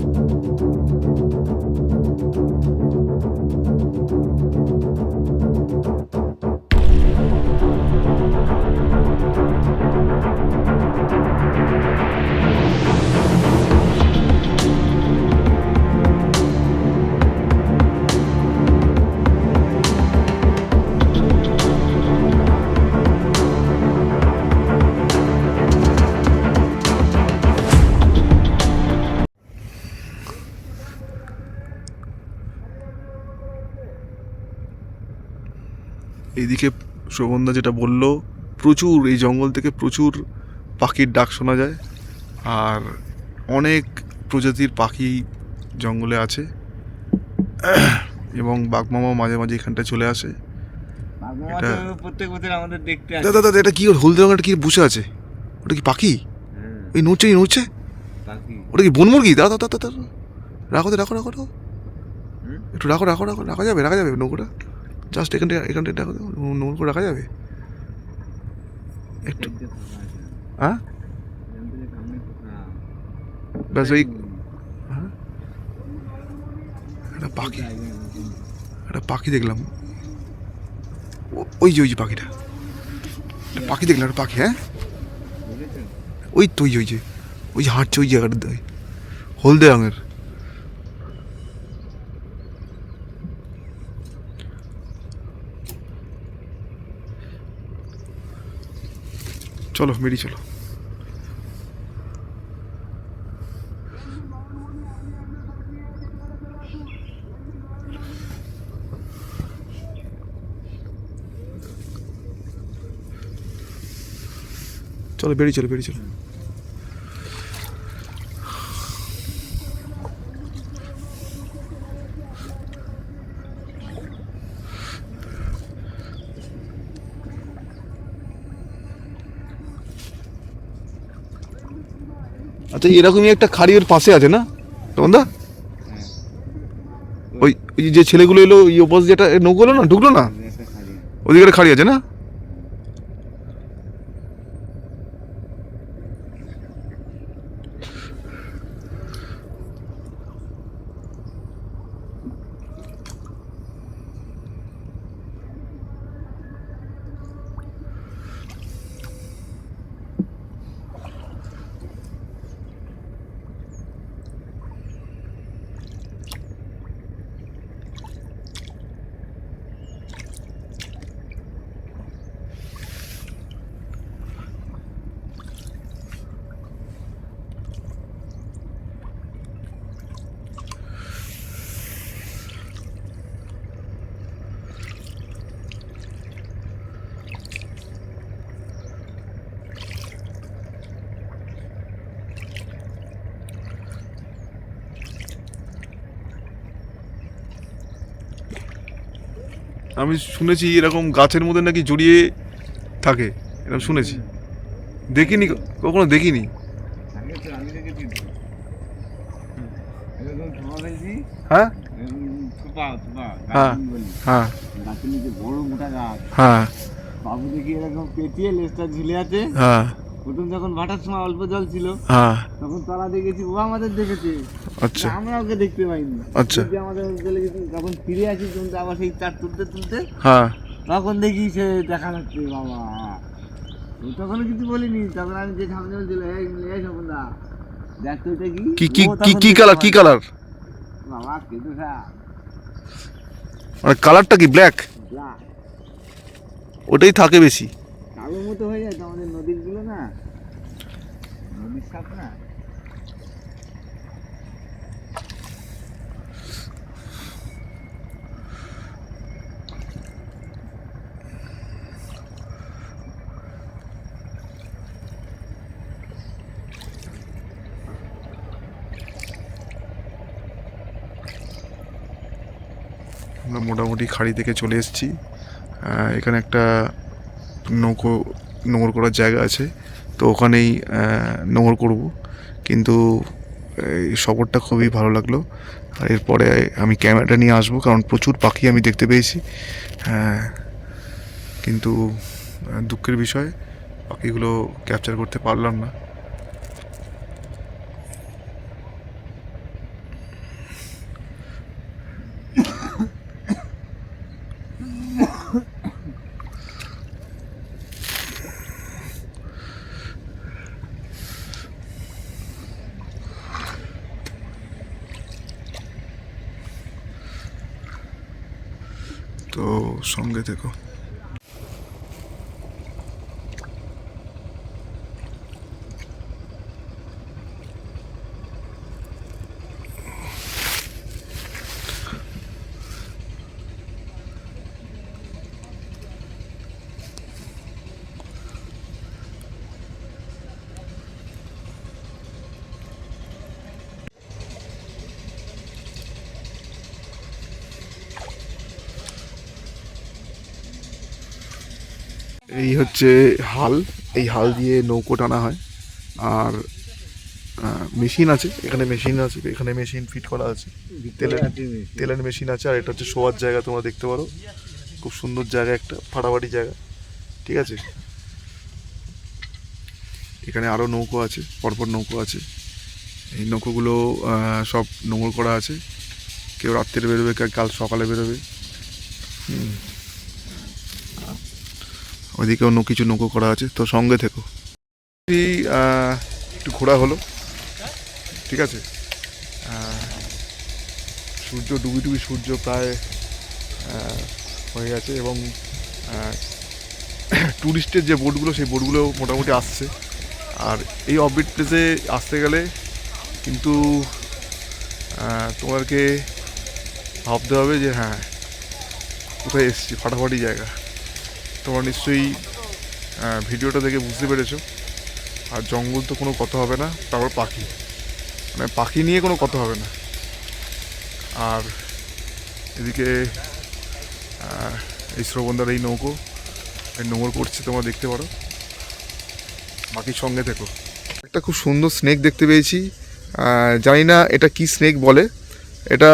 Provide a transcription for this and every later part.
Thank you. এইদিকে শোভনদা যেটা বলল প্রচুর এই জঙ্গল থেকে প্রচুর পাখির ডাক শোনা যায় আর অনেক প্রজাতির পাখি জঙ্গলে আছে এবং বাঘমামাও মাঝে মাঝে এখানটায় চলে আসে এটা- প্রত্যেক বছর আমাদের দেখতে আসে দাদা দাদা এটা কি হলদে রঙের কি বসে আছে ওটা কি পাখি হ্যাঁ, এই নড়ছে এই নড়ছে ওটা কি বনমুরগি দাদা দাদা দাদা রাখো তো রাখো রাখো একটু রাখো রাখো রাখো রাখা যাবে রাখা যাবে নৌকোটা জাস্ট এখান থেকে এখান থেকে রাখো তো, নৌকো রাখা যাবে একটু। হ্যাঁ। ব্যাস ওই হ্যাঁ? একটা পাখি একটা পাখি দেখলাম ওই যে ওই যে পাখিটা পাখি দেখলাম একটা পাখি হ্যাঁ ওই তো ওই যে, ওই যে হাঁটছে ওই জায়গাটা হলদে রঙের চলো বেরিয়ে চলো। চলো বেরিয়ে চলো বেরিয়ে চলো। আচ্ছা এরকমই একটা খাড়ির পাশে আছে না? দা হ্যাঁ, ওই ওই যে ছেলেগুলো এলো ওই ওপাশ যেটা নৌকো না? ঢুকলো না। ওদিকে খাড়ি আছে না? আমি শুনেছি এরকম গাছের মধ্যে নাকি জড়িয়ে থাকে এরকম শুনেছি। দেখিনি কখনো দেখিনি। হ্যাঁ? হ্যাঁ। হ্যাঁ। গাছের নিচে বড় মোটা গাছ হ্যাঁ। বাবু দেখি এরকম পেটিয়ে লেজটা ঝুলে আছে হ্যাঁ। প্রথম যখন ভাটার সময় অল্প জল ছিল হ্যাঁ। তখন তলা দেখেছি ও আমাদের দেখেছে। আচ্ছা। আমরা ওকে দেখতে পাইনি। আচ্ছা। যদি আমাদের চলে যখন ফিরে আসি তখন আবার সেই চার তুলতে তুলতে হ্যাঁ। তখন দেখি সে দেখা যাচ্ছে বাবা। তখন কিছু বলিনি তখন আমি যে সামনে বলছিল এই এই সপনদা দেখ তো এটা কি? কি কি কালার কি কালার বাবা কিন্তু মানে কালারটা কি ব্ল্যাক ওটাই থাকে বেশি। কালো মতো হয়ে যায় আমাদের নদীরগুলো না? নদীর সাপ না আমরা মোটামুটি খাড়ি থেকে চলে এসেছি। এখানে একটা নৌকো নোংর করার জায়গা আছে। তো ওখানেই নোংর করব। কিন্তু এই সফরটা খুবই ভালো লাগল। আর এরপরে আমি ক্যামেরাটা নিয়ে আসব কারণ প্রচুর পাখি আমি দেখতে পেয়েছি। হ্যাঁ, কিন্তু দুঃখের বিষয় পাখিগুলো ক্যাপচার করতে পারলাম না। সঙ্গে থেকো এই হচ্ছে হাল এই হাল দিয়ে নৌকো টানা হয়। আর মেশিন আছে এখানে মেশিন আছে এখানে মেশিন ফিট করা আছে। তেলের তেলের মেশিন আছে আর এটা হচ্ছে শোয়ার জায়গা তোমরা দেখতে পারো। খুব সুন্দর জায়গা একটা ফাটাফাটি জায়গা। ঠিক আছে? এখানে আরও নৌকো আছে পরপর নৌকো আছে। এই নৌকোগুলো সব নোংর করা আছে। কেউ রাত্রে বেরোবে কেউ কাল সকালে বেরোবে। হুম। ওইদিকে অন্য কিছু নৌকো করা আছে, তো সঙ্গে থেকো। একটু ঘোরা হলো, ঠিক আছে? সূর্য, ডুবি ডুবি সূর্য প্রায় হয়ে গেছে এবং ট্যুরিস্টের যে বোটগুলো, সেই বোটগুলো মোটামুটি আসছে। আর এই অফবিট প্লেসে আসতে গেলে কিন্তু তোমাদেরকে ভাবতে হবে যে হ্যাঁ কোথায় এসছি? ফাটাফাটি জায়গা। তোমরা নিশ্চয়ই ভিডিওটা দেখে বুঝতে পেরেছ। আর জঙ্গল তো কোনো কথা হবে না তারপর পাখি। মানে পাখি নিয়ে কোনো কথা হবে না। আর এদিকে এই শ্রবণদার এই নৌকো এই নোংর করছে তোমরা দেখতে পারো। বাকি সঙ্গে থেকো। একটা খুব সুন্দর স্নেক দেখতে পেয়েছি। জানি না এটা কি স্নেক বলে। এটা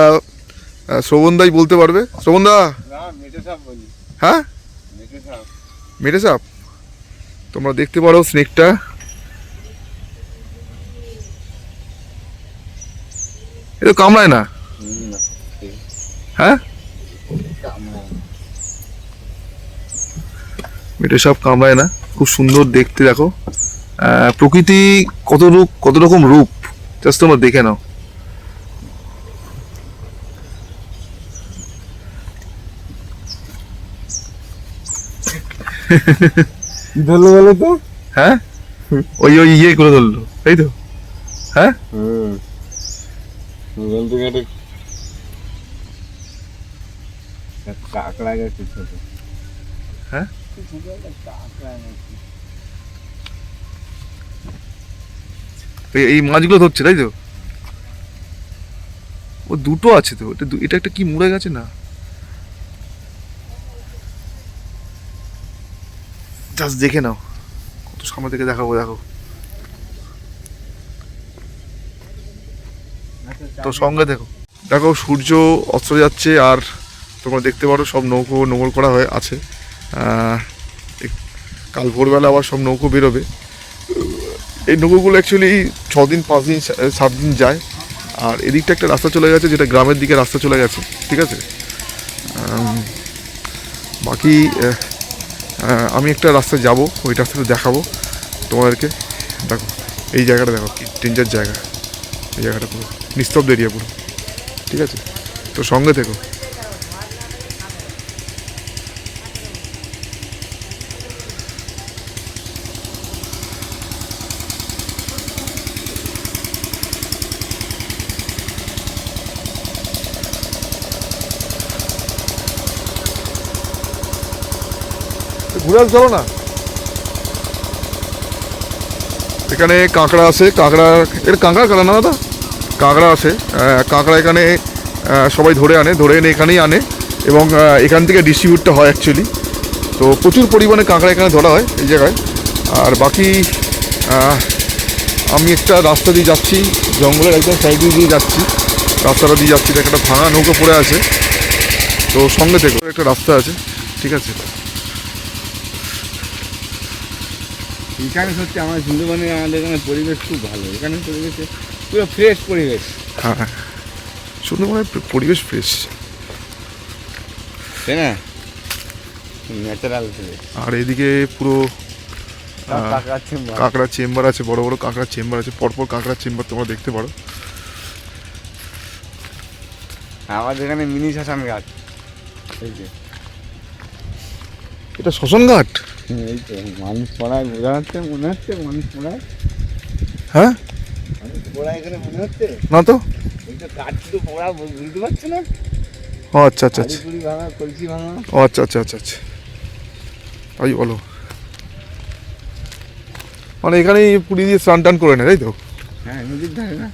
শ্রবণদাই বলতে পারবে। শ্রবণদা! হ্যাঁ? মেরে সাপ তোমরা দেখতে পারো স্নেকটা। এটা কামড়ায় না। হ্যাঁ? মেটে সাপ কামড়ায় না। খুব সুন্দর দেখতে, দেখো। প্রকৃতি কত রূপ কত রকম রূপ? জাস্ট তোমরা দেখে নাও। কি ধরলো বলো তো? হ্যাঁ? ওই ওই ইয়ে করে ধরলো তাই তো। হ্যাঁ? মোবাইল থেকে একটা একটা কাঁকড়া গেছে ছোট। হ্যাঁ? এই মাছগুলো ধরছে তাই তো? ও দুটো আছে তো এটা এটা একটা কি মুড়ে গেছে? না। জাস্ট দেখে নাও। কত সামনে থেকে দেখাবো, দেখো। তো সঙ্গে দেখো। দেখো, সূর্য অস্ত যাচ্ছে আর তোমরা দেখতে পারো সব নৌকো নোংর করা হয়ে আছে। কাল ভোরবেলা আবার সব নৌকো বেরোবে। এই নৌকোগুলো অ্যাকচুয়ালি ছ দিন পাঁচ দিন সাত দিন যায়। আর এদিকটা একটা রাস্তা চলে গেছে, যেটা গ্রামের দিকে রাস্তা চলে গেছে। ঠিক আছে? বাকি আমি একটা রাস্তা যাব, ওই রাস্তাটা দেখাবো তোমাদেরকে। দেখো, এই জায়গাটা দেখো, কি ডেঞ্জার জায়গা। এই জায়গাটা পুরো নিস্তব্ধ এরিয়া পুরো। ঠিক আছে? তো সঙ্গে থেকো। ঘুরে চলো না? এখানে কাঁকড়া আছে, কাঁকড়া, এটা কাঁকড়া কাঁকড়া না দাদা? কাঁকড়া আছে কাঁকড়া এখানে সবাই ধরে আনে, ধরে এনে এখানেই আনে এবং এখান থেকে ডিস্ট্রিবিউটটা হয় অ্যাকচুয়ালি তো প্রচুর পরিমাণে কাঁকড়া এখানে ধরা হয় এই জায়গায়। আর বাকি আমি একটা রাস্তা দিয়ে যাচ্ছি, জঙ্গলের একদম সাইড দিয়ে যাচ্ছি। রাস্তাটা দিয়ে যাচ্ছি একটা ভাঙা নৌকো পড়ে আছে। তো সঙ্গে থেকে একটা রাস্তা আছে, ঠিক আছে? এখানে সত্যি আমার সুন্দরবনে আমাদের এখানে পরিবেশ খুব ভালো। এখানে পরিবেশে পুরো ফ্রেশ পরিবেশ। হ্যাঁ সুন্দরবনের পরিবেশ ফ্রেশ তাই না? ন্যাচারাল আর এদিকে পুরো। কাঁকড়ার চেম্বার আছে বড় বড় কাঁকড়ার চেম্বার আছে। পরপর কাঁকড়ার চেম্বার তোমরা দেখতে পারো। আমাদের এখানে মিনি শ্মশান যে। এটা শ্মশান ঘাট? এই তো মানুষ পড়ায় বোঝা যাচ্ছে মনে হচ্ছে মানুষ পড়ায়। হ্যাঁ? পড়ায় এখানে মনে হচ্ছে? না তো। এই তো কাঠ তো পড়া বুঝতে পারছ না? ও আচ্ছা আচ্ছা আচ্ছা। হাঁড়ি ভাঙা কলসি ভাঙা। ও আচ্ছা আচ্ছা আচ্ছা আচ্ছা। তাই বলো। মানে এখানেই পুরী দিয়ে স্নান টান করে নেয় তাই তো? হ্যাঁ নদীর ধারে না?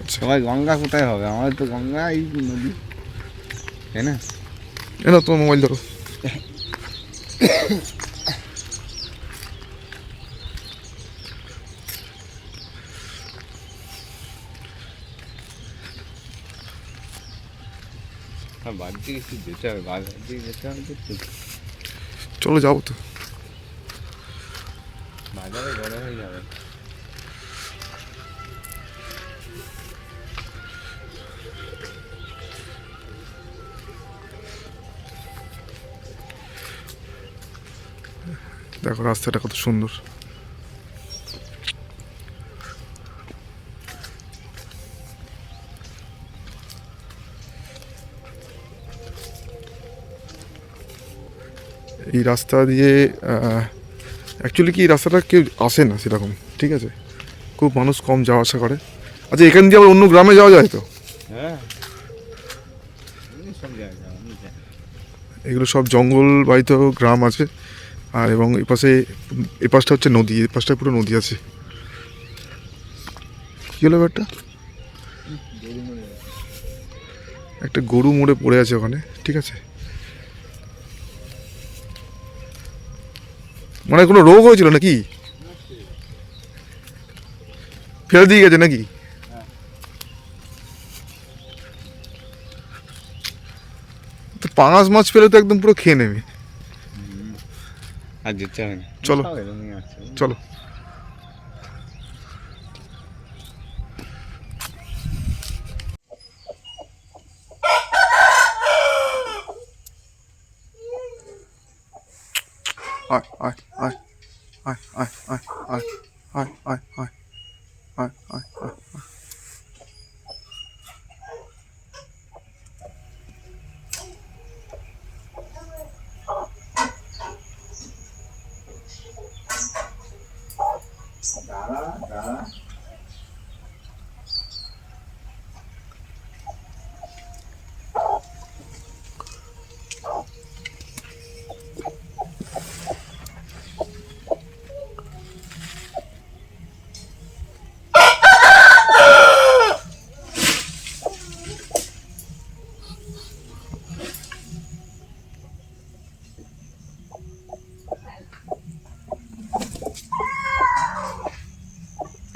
আচ্ছা। সবাই গঙ্গা কোথায় হবে? আমাদের তো গঙ্গা এই নদী। তাই না? এনো তোমার মোবাইল ধরো হ্যাঁ বাদ দিয়ে একটু যেতে হবে বাজার দিয়ে যেতে হবে তো একটু। চলো যাব তো। বাজারে বড় হয়ে যাবে। দেখো রাস্তাটা কত সুন্দর। এই রাস্তা দিয়ে অ্যাকচুয়ালি কি এই রাস্তাটা কেউ আসে না সেরকম ঠিক আছে? খুব মানুষ কম যাওয়া আসা করে। আচ্ছা এখান দিয়ে আবার অন্য গ্রামে যাওয়া যায় তো? হ্যাঁ। এগুলো সব জঙ্গল বাড়িতে গ্রাম আছে আর এবং এ পাশে এ পাশটা হচ্ছে নদী এ পাশটা পুরো নদী আছে। কী হলো ব্যাপারটা। একটা গরু মরে পড়ে আছে ওখানে ঠিক আছে? মানে কোনো রোগ হয়েছিল নাকি? ফেলে দিয়ে গেছে নাকি? তো পাঙাশ মাছ ফেলে তো একদম পুরো খেয়ে নেবে। আর যেতে হবে চলো। চলো। আয় আয়। ra ra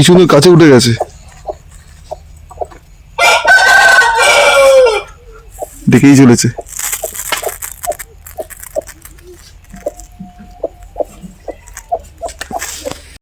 কি সুন্দর কাছে উঠে গেছে। দেখেই চলেছে।